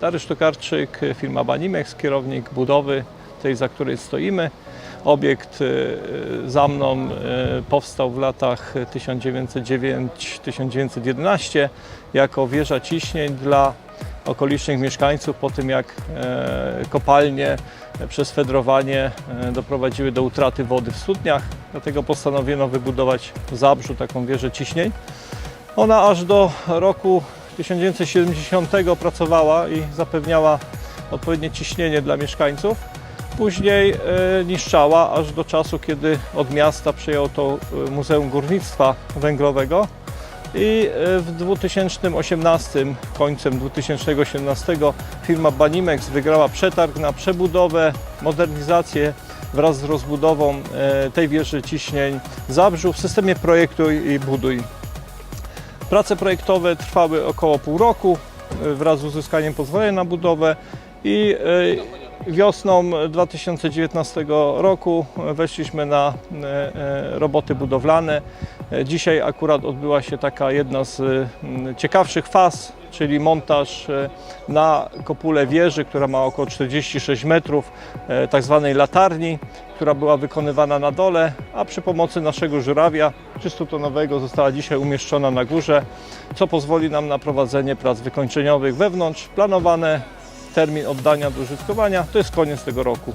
Dariusz Tokarczyk, firma Banimex, kierownik budowy tej, za której stoimy. Obiekt e, za mną e, powstał w latach 1909-1911 jako wieża ciśnień dla okolicznych mieszkańców po tym jak e, kopalnie przez fedrowanie doprowadziły do utraty wody w studniach. Dlatego postanowiono wybudować w Zabrzu taką wieżę ciśnień. Ona aż do roku 1970 pracowała i zapewniała odpowiednie ciśnienie dla mieszkańców. Później e, niszczała aż do czasu, kiedy od miasta przejęło to e, Muzeum Górnictwa Węglowego. I e, w 2018, końcem 2018 firma Banimex wygrała przetarg na przebudowę, modernizację wraz z rozbudową tej wieży ciśnień Zabrzu w systemie projektuj i buduj. Prace projektowe trwały około pół roku e, wraz z uzyskaniem pozwolenia na budowę i e, wiosną 2019 roku weszliśmy na e, e, roboty budowlane. Dzisiaj akurat odbyła się taka jedna z ciekawszych faz, czyli montaż e, na kopule wieży, która ma około 46 metrów, tak zwanej latarni, która była wykonywana na dole, a przy pomocy naszego żurawia 300-tonowego została dzisiaj umieszczona na górze, co pozwoli nam na prowadzenie prac wykończeniowych wewnątrz. Planowane termin oddania do użytkowania to jest koniec tego roku.